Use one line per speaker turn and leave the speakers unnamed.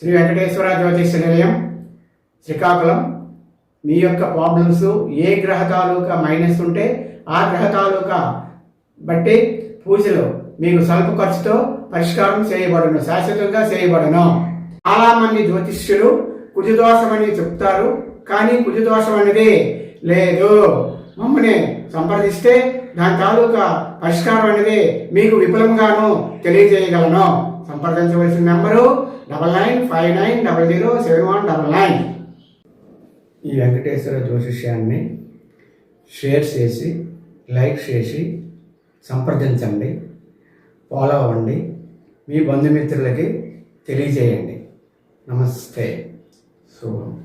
శ్రీ వెంకటేశ్వర జ్యోతిష నిలయం శ్రీకాకుళం. మీ యొక్క ప్రాబ్లమ్స్ ఏ గ్రహ తాలూకా మైనస్ ఉంటే ఆ గ్రహ తాలూకా బట్టి పూజలు మీకు స్వల్ప ఖర్చుతో పరిష్కారం చేయబడను శాశ్వతంగా చేయబడను. చాలా మంది జ్యోతిష్యులు కుజదోషమని చెప్తారు. కానీ కుజదోషం అనేది లేదు. మమ్మల్ని సంప్రదిస్తే దాని తాలూకా పరిష్కారం అనేది మీకు విపులంగాను తెలియజేయగలను. సంప్రదించవలసిన number double nine five nine double zero seven one double nine. ఈ వెంకటేశ్వర జ్యోతిష్యాన్ని షేర్ చేసి లైక్ చేసి సంప్రదించండి. ఫాలో అవ్వండి. మీ బంధుమిత్రులకి తెలియజేయండి. నమస్తే. శుభం.